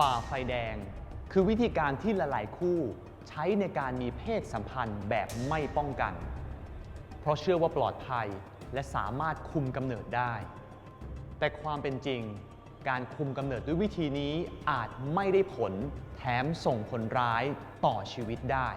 ฝ่าไฟแดง คือวิธีการที่หลายๆคู่ใช้ในการมีเพศสัมพันธ์แบบไม่ป้องกัน เพราะเชื่อว่าปลอดภัยและสามารถคุมกำเนิดได้ แต่ความเป็นจริง การคุมกำเนิดด้วยวิธีนี้อาจไม่ได้ผลแถมส่งผลร้ายต่อชีวิตได้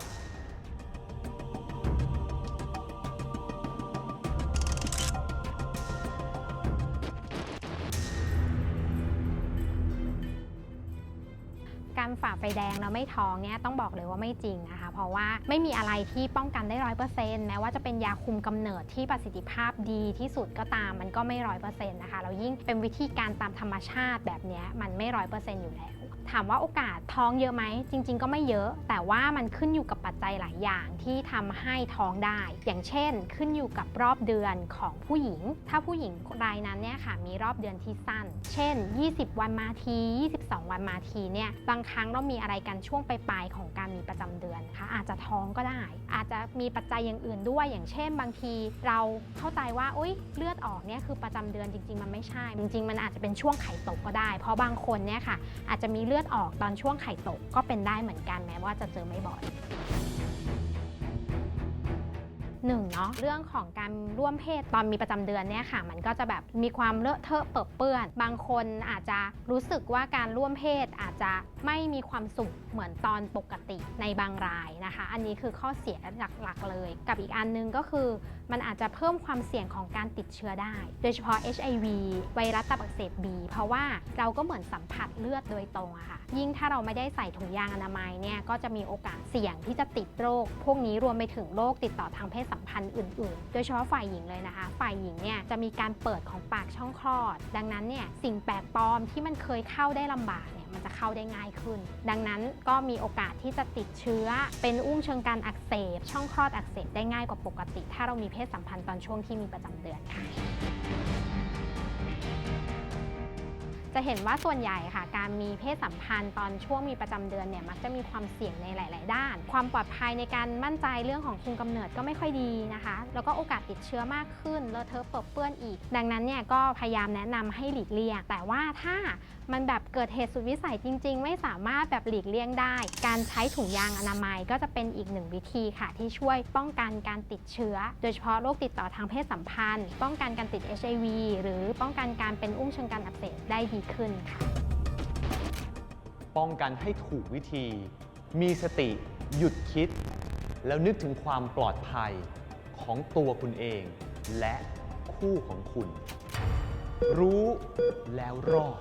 การฝ่าไฟแดงแล้วไม่ท้องเนี่ยต้องบอกเลยว่าไม่จริงนะคะ เพราะว่าไม่มีอะไรที่ป้องกันได้ร้อยเปอร์เซ็นต์แม้ว่าจะเป็นยาคุมกำเนิดที่ประสิทธิภาพดีที่สุดก็ตามมันก็ไม่ร้อยเปอร์เซ็นต์นะคะแล้วยิ่งเป็นวิธีการตามธรรมชาติแบบนี้มันไม่ร้อยเปอร์เซ็นต์อยู่แล้วถามว่าโอกาสท้องเยอะไหมจริง ๆ ก็ไม่เยอะ แต่ว่ามันขึ้นอยู่กับปัจจัยหลายอย่างที่ทำให้ท้องได้ อย่างเช่น ขึ้นอยู่กับรอบเดือนของผู้หญิง ถ้าผู้หญิงรายนั้นเนี่ยค่ะมีรอบเดือนที่สั้น เช่น 20 วันมาที 22 วันมาทีเนี่ยบางคครั้งเรามีอะไรกันช่วงปลายๆของการมีประจำเดือนนะคะอาจจะท้องก็ได้ อาจจะมีปัจจัยอย่างอื่นด้วย อย่างเช่น บางทีเราเข้าใจว่าอุ้ยเลือดออกเนี่ยคือประจำเดือนจริง ๆ มันไม่ใช่ จริง ๆ มันอาจจะเป็นช่วงไข่ตกก็ได้ เพราะบางคนเนี่ยค่ะอาจจะมีเลือดออกตอนช่วงไข่ตกก็เป็นได้เหมือนกันแม้ว่าจะเจอไม่บ่อย หนึ่งเนาะเรื่องของการร่วมเพศตอนมีประจำเดือนเนี่ยค่ะ มันก็จะแบบมีความเลอะเทอะเปื้อนเปื้อน บางคนอาจจะรู้สึกว่าการร่วมเพศอาจจะไม่มีความสุขเหมือนตอนปกติในบางรายนะคะ อันนี้คือข้อเสียหลักๆเลย กับอีกอันนึงก็คือมันอาจจะเพิ่มความเสี่ยงของการติดเชื้อได้ โดยเฉพาะ HIV ไวรัสตับอักเสบ B เพราะว่าเราก็เหมือนสัมผัสเลือดโดยตรงอะค่ะ ยิ่งถ้าเราไม่ได้ใส่ถุงยางอนามัยเนี่ยก็จะมีโอกาสเสี่ยงที่จะติดโรค พวกนี้รวมไปถึงโรคติดต่อทางเพศสัมพันธ์อื่น ๆ โดยเฉพาะฝ่ายหญิงเลยนะคะ ฝ่ายหญิงเนี่ยจะมีการเปิดของปากช่องคลอด ดังนั้นเนี่ยสิ่งแปลกปลอมที่มันเคยเข้าได้ลำบากเนี่ยมันจะเข้าได้ง่ายขึ้น ดังนั้นก็มีโอกาสที่จะติดเชื้อ เป็นอุ้งเชิงการอักเสบ ช่องคลอดอักเสบได้ง่ายกว่าปกติ ถ้าเรามีเพศสัมพันธ์ตอนช่วงที่มีประจำเดือนค่ะจะเห็นว่าส่วนใหญ่ค่ะ การมีเพศสัมพันธ์ตอนช่วงมีประจำเดือนเนี่ยมักจะมีความเสี่ยงในหลาย ๆ ด้าน ความปลอดภัยในการมั่นใจเรื่องของคุมกำเนิดก็ไม่ค่อยดีนะคะ แล้วก็โอกาสติดเชื้อมากขึ้นเลอะเทอะเปื้อเปื้อนอีก ดังนั้นเนี่ยก็พยายามแนะนำให้หลีกเลี่ยง แต่ว่าถ้ามันแบบเกิดเหตุสุดวิสัยจริง ๆ ไม่สามารถแบบหลีกเลี่ยงได้ การใช้ถุงยางอนามัยก็จะเป็นอีกหนึ่งวิธีค่ะ ที่ช่วยป้องกันการติดเชื้อ โดยเฉพาะโรคติดต่อทางเพศสัมพันธ์ ป้องกันการติด HIV หรือป้องกันการเป็นอุ้งเชิงการอักเสบได้ดีขึ้นค่ะ ป้องกันให้ถูกวิธี มีสติ หยุดคิด แล้วนึกถึงความปลอดภัยของตัวคุณเอง และคู่ของคุณ รู้แล้วรอด